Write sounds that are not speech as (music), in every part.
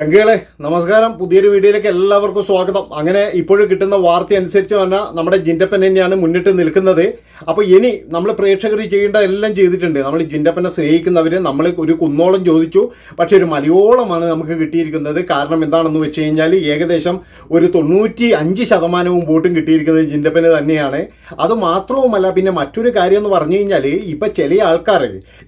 ചങ്കുകളെ നമസ്കാരം. പുതിയൊരു വീഡിയോയിലേക്ക് എല്ലാവർക്കും സ്വാഗതം. അങ്ങനെ ഇപ്പോഴും കിട്ടുന്ന വാർത്ത അനുസരിച്ച് പറഞ്ഞാൽ നമ്മുടെ ജിൻഡപ്പൻ തന്നെയാണ് മുന്നിട്ട് നിൽക്കുന്നത്. അപ്പോൾ ഇനി നമ്മൾ പ്രേക്ഷകർ ചെയ്യേണ്ട എല്ലാം ചെയ്തിട്ടുണ്ട്. നമ്മൾ ജിൻഡപ്പനെ സ്നേഹിക്കുന്നവർ നമ്മൾ ഒരു കുന്നോളം ചോദിച്ചു. പക്ഷേ ഒരു മലയോളമാണ് നമുക്ക് കിട്ടിയിരിക്കുന്നത്. കാരണം എന്താണെന്ന് വെച്ച് കഴിഞ്ഞാൽ ഏകദേശം ഒരു തൊണ്ണൂറ്റി അഞ്ച് ശതമാനവും വോട്ടും കിട്ടിയിരിക്കുന്നത് ജിൻഡപ്പന് തന്നെയാണ്. അത് മാത്രവുമല്ല പിന്നെ മറ്റൊരു കാര്യം എന്ന് പറഞ്ഞു കഴിഞ്ഞാൽ ഇപ്പം ചില ആൾക്കാർ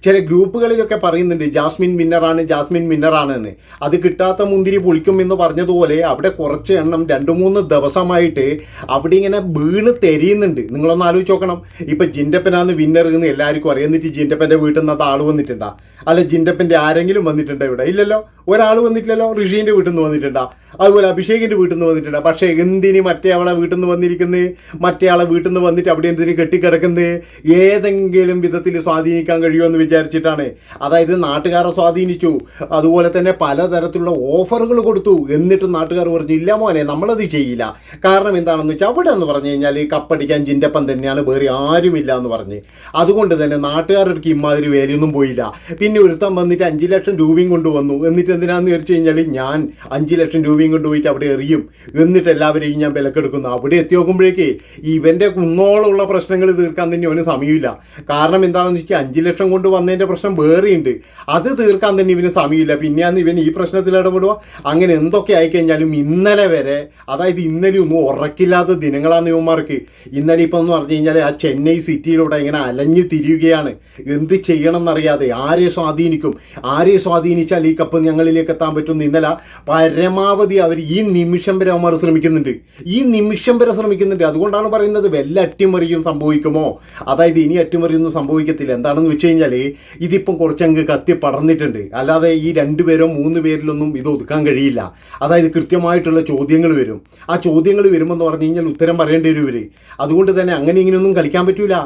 ചില ഗ്രൂപ്പുകളിലൊക്കെ പറയുന്നുണ്ട് ജാസ്മിൻ വിന്നറാണ് ജാസ്മിൻ വിന്നറാണ് എന്ന് അത് കിട്ടാത്ത മുന്തിരി പൊളിക്കും എന്ന് പറഞ്ഞതുപോലെ അവിടെ കുറച്ച് എണ്ണം രണ്ട് മൂന്ന് ദിവസമായിട്ട് അവിടെ ഇങ്ങനെ വീണ് തെരിയുന്നുണ്ട്. നിങ്ങളൊന്ന് ആലോചിച്ച് നോക്കണം. ഇപ്പൊ ജിൻഡപ്പനാന്ന് വിന്നർ എന്ന് എല്ലാവർക്കും അറിയാം. എന്നിട്ട് ജിൻഡപ്പന്റെ വീട്ടിൽ നിന്ന് ആൾ വന്നിട്ടുണ്ടാ? അല്ല ജിൻഡപ്പന്റെ ആരെങ്കിലും വന്നിട്ടുണ്ടോ ഇവിടെ? ഇല്ലല്ലോ. ഒരാൾ വന്നിട്ടില്ലല്ലോ. ഋഷീന്റെ വീട്ടിൽ നിന്ന് വന്നിട്ടുണ്ടാ? അതുപോലെ അഭിഷേകിന്റെ വീട്ടിൽ നിന്ന് വന്നിട്ടുണ്ടാ? പക്ഷേ എന്തിന് മറ്റേ ആളെ വീട്ടിൽ നിന്ന് വന്നിരിക്കുന്നത് മറ്റേ ആളെ വീട്ടിൽ നിന്ന് വന്നിട്ട് അവിടെ എന്തിന് കെട്ടിക്കിടക്കുന്നത് ഏതെങ്കിലും വിധത്തിൽ സ്വാധീനിക്കാൻ കഴിയുമെന്ന് വിചാരിച്ചിട്ടാണ്. അതായത് നാട്ടുകാരെ സ്വാധീനിച്ചു. അതുപോലെ തന്നെ പലതരത്തിലുള്ള ഓഫറുകൾ കൊടുത്തു. എന്നിട്ടും നാട്ടുകാർ പറഞ്ഞു ഇല്ല മോനെ നമ്മളത് ചെയ്യില്ല. കാരണം എന്താണെന്ന് വെച്ചാൽ അവിടെ എന്ന് പറഞ്ഞു കഴിഞ്ഞാൽ കപ്പടിക്കാൻ ജിന്റെപ്പം തന്നെയാണ്. വേറെ ആരുമില്ല എന്ന് പറഞ്ഞ്. അതുകൊണ്ട് തന്നെ നാട്ടുകാരുടെ ഇമാതിരി വേലയൊന്നും പോയില്ല. പിന്നെ ഒരുത്തം വന്നിട്ട് അഞ്ച് ലക്ഷം രൂപയും കൊണ്ടുവന്നു എന്നിട്ട് എന്തിനാന്ന് ചോദിച്ചു കഴിഞ്ഞാൽ ഞാൻ അഞ്ച് ലക്ഷം രൂപയും കൊണ്ടുപോയിട്ട് അവിടെ എറിയും. എന്നിട്ട് എല്ലാവരെയും ഞാൻ വിലക്കെടുക്കുന്നു. അവിടെ എത്തി നോക്കുമ്പോഴേക്കേ ഇവന്റെ കുന്നോളമുള്ള പ്രശ്നങ്ങൾ തീർക്കാൻ തന്നെ അവന് സമയമില്ല. കാരണം എന്താണെന്ന് വെച്ചാൽ അഞ്ച് ലക്ഷം കൊണ്ട് വന്നതിന്റെ പ്രശ്നം വേറെയുണ്ട്. അത് തീർക്കാൻ തന്നെ ഇവന് സമയമില്ല. പിന്നെയാന്ന് ഇവൻ ഈ പ്രശ്നത്തിൽ ഇടപെടുക. അങ്ങനെ എന്തൊക്കെ ആയിക്കഴിഞ്ഞാലും ഇന്നലെ വരെ അതായത് ഇന്നലെ ഒന്നും ഉറക്കില്ലാത്ത ദിനങ്ങളാണ് ഇവന്മാർക്ക്. ഇന്നലെ ഇപ്പം എന്ന് പറഞ്ഞു കഴിഞ്ഞാൽ ആ ചെന്നൈ സിറ്റിയിലൂടെ ഇങ്ങനെ അലഞ്ഞു തിരിയുകയാണ്. എന്ത് ചെയ്യണം എന്നറിയാതെ ആരെ സ്വാധീനിക്കും? ആരെ സ്വാധീനിച്ചാൽ ഈ കപ്പ് ഞങ്ങളിലേക്ക് എത്താൻ പറ്റും ഇന്നലെ പരമാവധി അവർ ഈ നിമിഷം വരെ അവന്മാർ ശ്രമിക്കുന്നുണ്ട്. ഈ നിമിഷം വരെ ശ്രമിക്കുന്നുണ്ട്. അതുകൊണ്ടാണ് പറയുന്നത് വല്ല അട്ടിമറിയും സംഭവിക്കുമോ? അതായത് ഇനി അട്ടിമറിയൊന്നും സംഭവിക്കത്തില്ല. എന്താണെന്ന് വെച്ച് കഴിഞ്ഞാൽ ഇതിപ്പം കുറച്ചങ്ങ് കത്തി പടർന്നിട്ടുണ്ട്. അല്ലാതെ ഈ രണ്ടുപേരോ മൂന്ന് പേരിലൊന്നും ഇത് ഒതുക്കാൻ കഴിയില്ല. അതായത് കൃത്യമായിട്ടുള്ള ചോദ്യങ്ങൾ വരും. ആ ചോദ്യങ്ങൾ വരുമെന്ന് പറഞ്ഞു കഴിഞ്ഞാൽ ഉത്തരം പറയേണ്ടി വരും അതുകൊണ്ട് തന്നെ അങ്ങനെ ഇങ്ങനെയൊന്നും കളിക്കാൻ പറ്റൂല.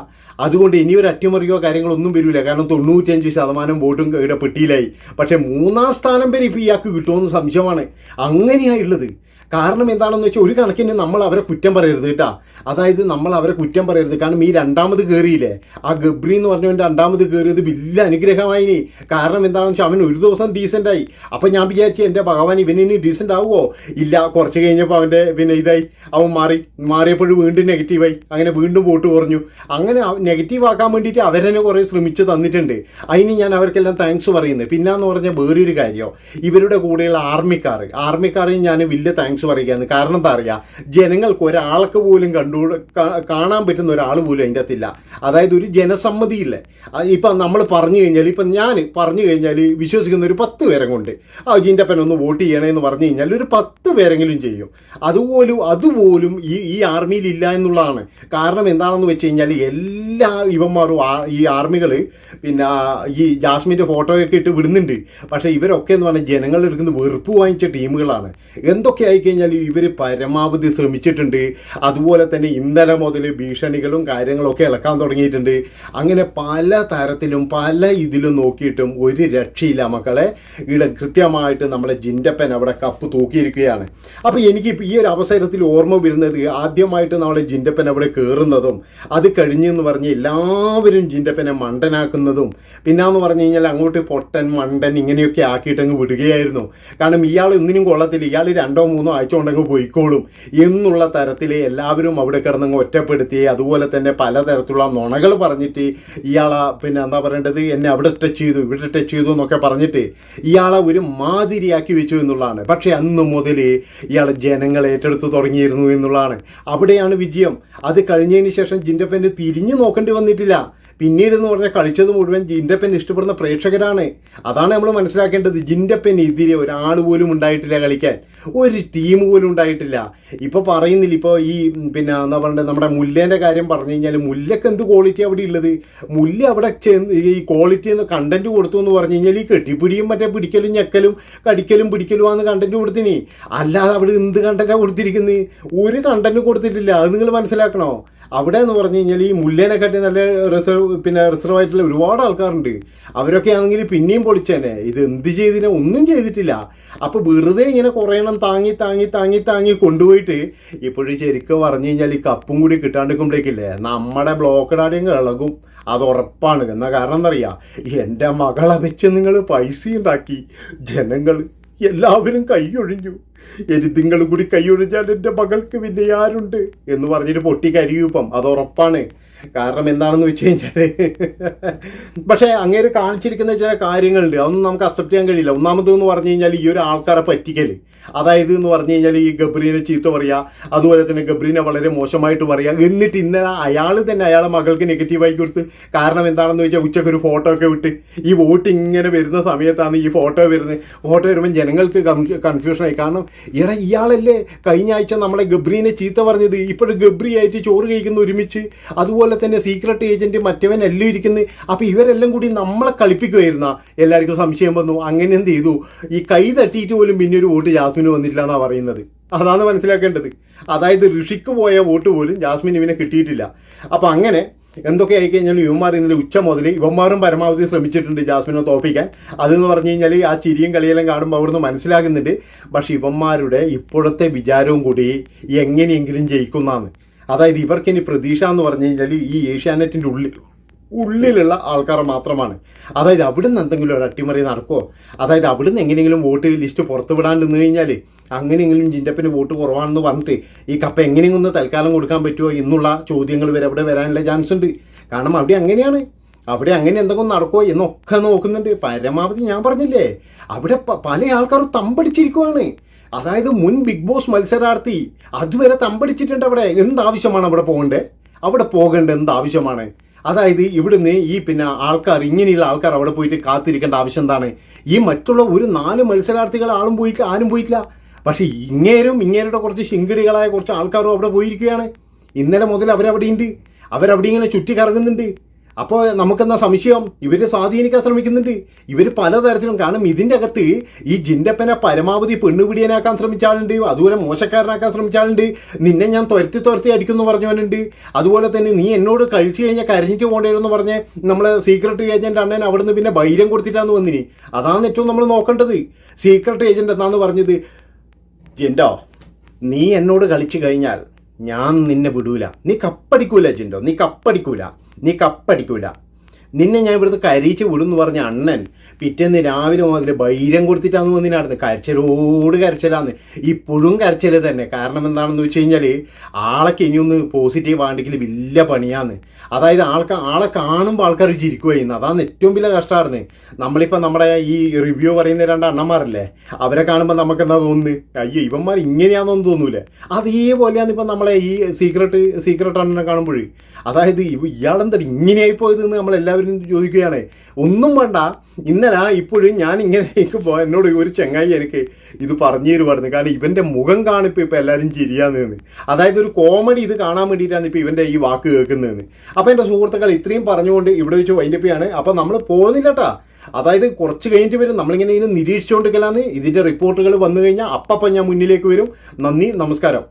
അതുകൊണ്ട് ഇനി ഒരു അട്ടിമറിയോ കാര്യങ്ങളൊന്നും വരില്ല കാരണം തൊണ്ണൂറ്റഞ്ച് ശതമാനം വോട്ടും ഇവിടെ പെട്ടിയിലായി. പക്ഷേ മൂന്നാം സ്ഥാനം വരെ ഇപ്പോൾ ഇയാൾക്ക് കിട്ടുമെന്ന് സംശയമാണ്. അങ്ങനെയായുള്ളത് കാരണം എന്താണെന്ന് വെച്ചാൽ ഒരു കണക്കിന് നമ്മൾ അവരെ കുറ്റം പറയരുത് കേട്ടാ. അതായത് നമ്മൾ അവരെ കുറ്റം പറയരുത്. കാരണം ഈ രണ്ടാമത് കയറിയില്ലേ ആ ഗബ്രി എന്ന് പറഞ്ഞവൻ രണ്ടാമത് കയറിയത് വലിയ അനുഗ്രഹമായി കാരണം എന്താണെന്ന് വെച്ചാൽ അവൻ ഒരു ദിവസം ഡീസന്റ് ആയി. അപ്പം ഞാൻ വിചാരിച്ചു എന്റെ ഭഗവാൻ ഇവനിനി ഡീസന്റ് ആവുമോ ഇല്ല കുറച്ച് കഴിഞ്ഞപ്പോൾ അവന്റെ പിന്നെ ഇതായി. അവൻ മാറി. മാറിയപ്പോഴും വീണ്ടും നെഗറ്റീവായി അങ്ങനെ വീണ്ടും വോട്ട് കുറഞ്ഞു. അങ്ങനെ നെഗറ്റീവ് ആക്കാൻ വേണ്ടിയിട്ട് അവരെന്നെ കുറേ ശ്രമിച്ച് തന്നിട്ടുണ്ട്. അതിന് ഞാൻ അവർക്കെല്ലാം താങ്ക്സ് പറയുന്നത് പിന്നെന്ന് പറഞ്ഞാൽ വേറൊരു കാര്യം. ഇവരുടെ കൂടെയുള്ള ആർമിക്കാർ ആർമിക്കാരെയും ഞാൻ വലിയ താങ്ക്സ് പറയുകയാണ്. കാരണം എന്താ പറയുക ജനങ്ങൾക്ക് ഒരാൾക്ക് പോലും കണ്ടു കാണാൻ പറ്റുന്ന ഒരാൾ പോലും അതിന്റെ അകത്തില്ല. അതായത് ഒരു ജനസമ്മതിയില്ലേ. ഇപ്പം നമ്മൾ പറഞ്ഞു കഴിഞ്ഞാൽ ഇപ്പം ഞാൻ പറഞ്ഞു കഴിഞ്ഞാൽ വിശ്വസിക്കുന്ന ഒരു പത്ത് പേരെ കൊണ്ട് ആ ജിന്റപ്പൻ ഒന്ന് വോട്ട് ചെയ്യണേ എന്ന് പറഞ്ഞു കഴിഞ്ഞാൽ ഒരു പത്ത് പേരെങ്കിലും ചെയ്യും. അതുപോലും അതുപോലും ഈ ഈ ആർമിയിൽ ഇല്ല എന്നുള്ളതാണ്. കാരണം എന്താണെന്ന് വെച്ച് കഴിഞ്ഞാൽ എല്ലാ ഇവന്മാരും ഈ ആർമികൾ പിന്നെ ഈ ജാസ്മിന്റെ ഫോട്ടോയൊക്കെ ഇട്ട് വിടുന്നുണ്ട്. പക്ഷേ ഇവരൊക്കെ എന്ന് പറഞ്ഞാൽ ജനങ്ങളെടുക്കുന്ന വെറുപ്പ് വാങ്ങിച്ച ടീമുകളാണ്. എന്തൊക്കെ ആയിക്കഴിഞ്ഞാൽ ഇവർ പരമാവധി ശ്രമിച്ചിട്ടുണ്ട്. അതുപോലെ തന്നെ ഇന്നലെ മുതൽ ഭീഷണികളും കാര്യങ്ങളൊക്കെ ഇളക്കാൻ തുടങ്ങിയിട്ടുണ്ട്. അങ്ങനെ പല തരത്തിലും പല ഇതിലും നോക്കിയിട്ടും ഒരു രക്ഷയില്ല മക്കളെ. ഇവിടെ കൃത്യമായിട്ട് നമ്മളെ ജിൻഡപ്പൻ അവിടെ കപ്പ് തൂക്കിയിരിക്കുകയാണ്. അപ്പോൾ എനിക്ക് ഈ ഒരു അവസരത്തിൽ ഓർമ്മ വരുന്നത് ആദ്യമായിട്ട് നമ്മളെ ജിൻഡപ്പൻ അവിടെ കയറുന്നതും അത് കഴിഞ്ഞെന്ന് പറഞ്ഞ് എല്ലാവരും ജിൻഡപ്പനെ മണ്ടനാക്കുന്നതും പിന്നാന്ന് പറഞ്ഞു കഴിഞ്ഞാൽ അങ്ങോട്ട് പൊട്ടൻ മണ്ടൻ ഇങ്ങനെയൊക്കെ ആക്കിയിട്ടങ്ങ് വിടുകയായിരുന്നു. കാരണം ഇയാൾ ഒന്നിനും കൊള്ളത്തില്ല. ഇയാൾ രണ്ടോ മൂന്നോ ആഴ്ച കൊണ്ടങ്ങ് പോയിക്കോളും എന്നുള്ള തരത്തിൽ എല്ലാവരും അവിടെ കിടന്നങ്ങ് ഒറ്റപ്പെടുത്തി അതുപോലെ തന്നെ പലതരത്തിലുള്ള നുണകൾ പറഞ്ഞിട്ട് ഇയാളെ പിന്നെ എന്താ പറയേണ്ടത് എന്നെ അവിടെ ടച്ച് ചെയ്തു ഇവിടെ ടച്ച് ചെയ്തു എന്നൊക്കെ പറഞ്ഞിട്ട് ഇയാളെ ഒരു മാതിരിയാക്കി വെച്ചു എന്നുള്ളതാണ്. പക്ഷേ അന്ന് മുതൽ ഇയാൾ ജനങ്ങൾ ഏറ്റെടുത്ത് തുടങ്ങിയിരുന്നു എന്നുള്ളതാണ്. അവിടെയാണ് വിജയം. അത് കഴിഞ്ഞതിന് ശേഷം ജിൻഡപ്പന്റെ തിരിഞ്ഞു നോക്കേണ്ടി വന്നിട്ടില്ല. പിന്നീട് എന്ന് പറഞ്ഞാൽ കളിച്ചത് മുഴുവൻ ജിൻഡപ്പൻ ഇഷ്ടപ്പെടുന്ന പ്രേക്ഷകരാണ്. അതാണ് നമ്മൾ മനസ്സിലാക്കേണ്ടത്. ജിൻഡപ്പൻ എതിരെ ഒരാൾ പോലും ഉണ്ടായിട്ടില്ല കളിക്കാൻ. ഒരു ടീം പോലും ഉണ്ടായിട്ടില്ല. ഇപ്പോൾ പറയുന്നില്ല ഇപ്പോൾ ഈ പിന്നെ എന്താ പറയുക നമ്മുടെ മുല്ലേന്റെ കാര്യം പറഞ്ഞു കഴിഞ്ഞാൽ മുല്ലക്ക് എന്ത് ക്വാളിറ്റി അവിടെ ഉള്ളത് മുല്ല അവിടെ ഈ ക്വാളിറ്റി എന്ന് കണ്ടന്റ് കൊടുത്തു എന്ന് പറഞ്ഞു കഴിഞ്ഞാൽ ഈ കെട്ടിപ്പിടിയും മറ്റേ പിടിക്കലും ഞെക്കലും കടിക്കലും പിടിക്കലും ആണ് കണ്ടന്റ് കൊടുത്തിനി. അല്ലാതെ അവിടെ എന്ത് കണ്ടന്റാണ് കൊടുത്തിരിക്കുന്നത് ഒരു കണ്ടന്റ് കൊടുത്തിട്ടില്ല. അത് നിങ്ങൾ മനസ്സിലാക്കണോ? അവിടെ എന്ന് പറഞ്ഞു കഴിഞ്ഞാൽ ഈ മുല്ലേനെക്കാട്ടി നല്ല റിസർവ് പിന്നെ റിസർവ് ആയിട്ടുള്ള ഒരുപാട് ആൾക്കാരുണ്ട്. അവരൊക്കെ ആണെങ്കിൽ പിന്നെയും പൊളിച്ചേനെ. ഇത് എന്ത് ചെയ്തിനെ ഒന്നും ചെയ്തിട്ടില്ല. അപ്പോൾ വെറുതെ ഇങ്ങനെ കുറയണം താങ്ങി താങ്ങി താങ്ങി താങ്ങി കൊണ്ടുപോയിട്ട് ഇപ്പോഴും ശരിക്കും പറഞ്ഞു കഴിഞ്ഞാൽ ഈ കപ്പും കൂടി കിട്ടാണ്ടിരിക്കുമ്പോഴേക്കില്ലേ നമ്മുടെ ബ്ലോക്ക് ഡാഡിയും ഇളകും. അത് ഉറപ്പാണ്. എന്നാ കാരണം എന്താ എന്റെ മകളെ വെച്ച് നിങ്ങൾ പൈസ ഉണ്ടാക്കി. ജനങ്ങൾ എല്ലാവരും കൈയൊഴിഞ്ഞു. ഇനി കൂടി കൈയൊഴിഞ്ഞാൽ എന്റെ മകൾക്ക് പിന്നെ ആരുണ്ട്? എന്ന് പറഞ്ഞിട്ട് പൊട്ടി കരിയൂപ്പം അത് ഉറപ്പാണ്. കാരണം എന്താണെന്ന് വെച്ച് കഴിഞ്ഞാൽ (laughs) പക്ഷേ അങ്ങേര് കാണിച്ചിരിക്കുന്ന ചില കാര്യങ്ങളുണ്ട്. അതൊന്നും നമുക്ക് അക്സെപ്റ്റ് ചെയ്യാൻ കഴിയില്ല. ഒന്നാമത് എന്ന് പറഞ്ഞു കഴിഞ്ഞാൽ ഈ ഒരു ആൾക്കാരെ പറ്റിക്കൽ അതായത് എന്ന് പറഞ്ഞു കഴിഞ്ഞാൽ ഈ ഗബ്രീനെ ചീത്ത പറയുക അതുപോലെ തന്നെ ഗബ്രീനെ വളരെ മോശമായിട്ട് പറയുക എന്നിട്ട് ഇന്നലെ അയാൾ തന്നെ അയാളെ മകൾക്ക് നെഗറ്റീവായി കൊടുത്ത് കാരണം എന്താണെന്ന് വെച്ചാൽ ഉച്ചയ്ക്ക് ഒരു ഫോട്ടോ ഒക്കെ വിട്ട് ഈ വോട്ട് ഇങ്ങനെ വരുന്ന സമയത്താണ് ഈ ഫോട്ടോ വരുന്നത്. ഫോട്ടോ വരുമ്പോൾ ജനങ്ങൾക്ക് കൺഫ്യൂഷനായി കാരണം എടാ ഇയാളല്ലേ കഴിഞ്ഞ ആഴ്ച നമ്മളെ ഗബ്രീനെ ചീത്ത പറഞ്ഞത്. ഇപ്പോഴും ഗബ്രി ആയിട്ട് ചോറ് കഴിക്കുന്ന ഒരുമിച്ച് അതുപോലെ തന്നെ സീക്രട്ട് ഏജന്റ് മറ്റവൻ എല്ലാം ഇരിക്കുന്നത് അപ്പോൾ ഇവരെല്ലാം കൂടി നമ്മളെ കളിപ്പിക്കുമായിരുന്ന എല്ലാവർക്കും സംശയം വന്നു. അങ്ങനെ എന്ത് ചെയ്തു? ഈ കൈ തട്ടിയിട്ട് പോലും പിന്നെ ഒരു വോട്ട് ജാസ്മിന് വന്നിട്ടില്ല എന്നാണ് പറയുന്നത്. അതാണ് മനസ്സിലാക്കേണ്ടത്. അതായത് ഋഷിക്ക് പോയ വോട്ട് പോലും ജാസ്മിൻ ഇവനെ കിട്ടിയിട്ടില്ല. അപ്പോൾ അങ്ങനെ എന്തൊക്കെ ആയിക്കഴിഞ്ഞാൽ ഇവന്മാർ ഇന്നലെ ഉച്ച മുതൽ ഇവന്മാരും പരമാവധി ശ്രമിച്ചിട്ടുണ്ട് ജാസ്മിനെ തോപ്പിക്കാൻ. അതെന്ന് പറഞ്ഞു കഴിഞ്ഞാൽ ആ ചിരിയും കളിയെല്ലാം കാണുമ്പോൾ അവിടുന്ന് മനസ്സിലാകുന്നുണ്ട്. പക്ഷേ ഇവന്മാരുടെ ഇപ്പോഴത്തെ വിചാരവും കൂടി എങ്ങനെയെങ്കിലും ജയിക്കുന്നതാണ് അതായത് ഇവർക്കിനി പ്രതീക്ഷ എന്ന് പറഞ്ഞു കഴിഞ്ഞാൽ ഈ ഏഷ്യാനെറ്റിന്റെ ഉള്ളിൽ ഉള്ളിലുള്ള ആൾക്കാർ മാത്രമാണ്. അതായത് അവിടുന്ന് എന്തെങ്കിലും ഒരു അട്ടിമറി നടക്കുമോ അതായത് അവിടുന്ന് എങ്ങനെയെങ്കിലും വോട്ട് ലിസ്റ്റ് പുറത്ത് വിടാണ്ട് നിന്ന് കഴിഞ്ഞാൽ അങ്ങനെയെങ്കിലും ജിൻഡപ്പിന് വോട്ട് കുറവാണെന്ന് പറഞ്ഞിട്ട് ഈ കപ്പ എങ്ങനെയെങ്കിലും ഒന്ന് തൽക്കാലം കൊടുക്കാൻ പറ്റുമോ എന്നുള്ള ചോദ്യങ്ങൾ വരെ അവിടെ വരാനുള്ള ചാൻസ് ഉണ്ട്. കാരണം അവിടെ അങ്ങനെയാണ്. അവിടെ അങ്ങനെ എന്തെങ്കിലും നടക്കുമോ എന്നൊക്കെ നോക്കുന്നുണ്ട്. പരമാവധി ഞാൻ പറഞ്ഞില്ലേ അവിടെ പല ആൾക്കാരും തമ്പടിച്ചിരിക്കുവാണ്. അതായത് മുൻ ബിഗ് ബോസ് മത്സരാർത്ഥി അതുവരെ തമ്പടിച്ചിട്ടുണ്ട് അവിടെ. എന്താവശ്യമാണ് അവിടെ പോകേണ്ടത് അവിടെ പോകേണ്ട എന്താവശ്യമാണ്? അതായത് ഇവിടുന്ന് ഈ പിന്നെ ആൾക്കാർ ഇങ്ങനെയുള്ള ആൾക്കാർ അവിടെ പോയിട്ട് കാത്തിരിക്കേണ്ട ആവശ്യം എന്താണ്? ഈ മറ്റുള്ള ഒരു നാല് മത്സരാർത്ഥികൾ ആളും പോയിട്ടില്ല ആരും പോയിട്ടില്ല. പക്ഷേ ഇങ്ങേരും ഇങ്ങേരുടെ കുറച്ച് ശിങ്കിടികളായ കുറച്ച് ആൾക്കാരും അവിടെ പോയിരിക്കുകയാണ്. ഇന്നലെ മുതൽ അവരവിടെയുണ്ട്. അവരവിടെ ഇങ്ങനെ ചുറ്റി കറങ്ങുന്നുണ്ട്. അപ്പോൾ നമുക്കെന്നാ സംശയം? ഇവർ സ്വാധീനിക്കാൻ ശ്രമിക്കുന്നുണ്ട്. ഇവർ പലതരത്തിലും കാരണം ഇതിന്റെ അകത്ത് ഈ ജിൻഡപ്പനെ പരമാവധി പെണ്ണുപിടിയനാക്കാൻ ശ്രമിച്ച ആളുണ്ട് അതുപോലെ മോശക്കാരനാക്കാൻ ശ്രമിച്ച ആളുണ്ട് നിന്നെ ഞാൻ തുരത്തി തുരത്തി അടിക്കുമെന്ന് പറഞ്ഞവനുണ്ട്. അതുപോലെ തന്നെ നീ എന്നോട് കഴിച്ചു കഴിഞ്ഞാൽ കരഞ്ഞിട്ട് പോകേണ്ടിവരുമെന്ന് പറഞ്ഞ് നമ്മൾ സീക്രട്ട് ഏജന്റ് അണ്ണൻ അവിടുന്ന് പിന്നെ ബൈരം കൊടുത്തിട്ടാന്ന് വന്നിനി. അതാണ് ഏറ്റവും നമ്മൾ നോക്കേണ്ടത്. സീക്രട്ട് ഏജന്റ് എന്നാന്ന് പറഞ്ഞത് ജിൻഡോ നീ എന്നോട് കളിച്ചു കഴിഞ്ഞാൽ ഞാൻ നിന്നെ വിടൂല. നീ കപ്പടിക്കൂല ജിൻഡോ. നീ കപ്പടിക്കൂല. നീ കപ്പടിക്കൂല. നിന്നെ ഞാൻ ഇവിടുത്തെ കരയിച്ച് വിടും എന്ന് പറഞ്ഞ അണ്ണൻ പിറ്റേന്ന് രാവിലെ മുതൽ ബൈരം കൊടുത്തിട്ടാന്ന് വന്നിനായിരുന്നു. കരച്ചിലോട് കരച്ചിലാന്ന്. ഇപ്പോഴും കരച്ചിൽ തന്നെ. കാരണം എന്താണെന്ന് വെച്ച് കഴിഞ്ഞാൽ ആളൊക്കെ ഇനിയൊന്ന് പോസിറ്റീവ് ആണെങ്കിൽ വലിയ പണിയാന്ന്. അതായത് ആൾക്ക് ആളെ കാണുമ്പോൾ ആൾക്കാർ ചിരിക്കുവായിരുന്നു. അതാണ് ഏറ്റവും വലിയ കഷ്ടമായിരുന്നു. നമ്മളിപ്പോൾ നമ്മുടെ ഈ റിവ്യൂ പറയുന്ന രണ്ട് അണ്ണന്മാരല്ലേ അവരെ കാണുമ്പോൾ നമുക്ക് എന്താ തോന്നുന്നത് അയ്യോ ഇവന്മാർ ഇങ്ങനെയാണെന്നൊന്നും തോന്നൂലേ. അതേപോലെയാണ് ഇപ്പം നമ്മളെ ഈ സീക്രട്ട് സീക്രട്ട് അണ്ണനെ കാണുമ്പോഴേ. അതായത് ഇയാളെന്താ ഇങ്ങനെയായി പോയത് എന്ന് നമ്മളെല്ലാവരും ചോദിക്കുകയാണ് ഒന്നും വേണ്ട. ഇന്നലെ ഇപ്പോഴും ഞാൻ ഇങ്ങനെ ഇരിക്കുമ്പോൾ എന്നോട് ഒരു ചങ്ങായി എനിക്ക് ഇത് പറഞ്ഞു തരുമായിരുന്നു കാരണം ഇവന്റെ മുഖം കാണിപ്പോൾ ഇപ്പോൾ എല്ലാവരും ചിരിയാന്ന് അതായത് ഒരു കോമഡി ഇത് കാണാൻ വേണ്ടിയിട്ടാണ് ഇപ്പോൾ ഇവന്റെ ഈ വാക്ക് കേൾക്കുന്നതെന്ന് അപ്പോൾ എന്റെ സുഹൃത്തുക്കൾ ഇത്രയും പറഞ്ഞുകൊണ്ട് ഇവിടെ വെച്ച് വൈൻഡപ്പിയാണ് അപ്പോൾ നമ്മൾ പോകുന്നില്ലട്ടാ. അതായത് കുറച്ച് കഴിഞ്ഞിട്ട് വരും. നമ്മളിങ്ങനെ ഇതിനെ നിരീക്ഷിച്ചുകൊണ്ടിരിക്കലാന്ന് ഇതിന്റെ റിപ്പോർട്ടുകൾ വന്നു കഴിഞ്ഞാൽ അപ്പം ഞാൻ മുന്നിലേക്ക് വരും. നന്ദി നമസ്കാരം.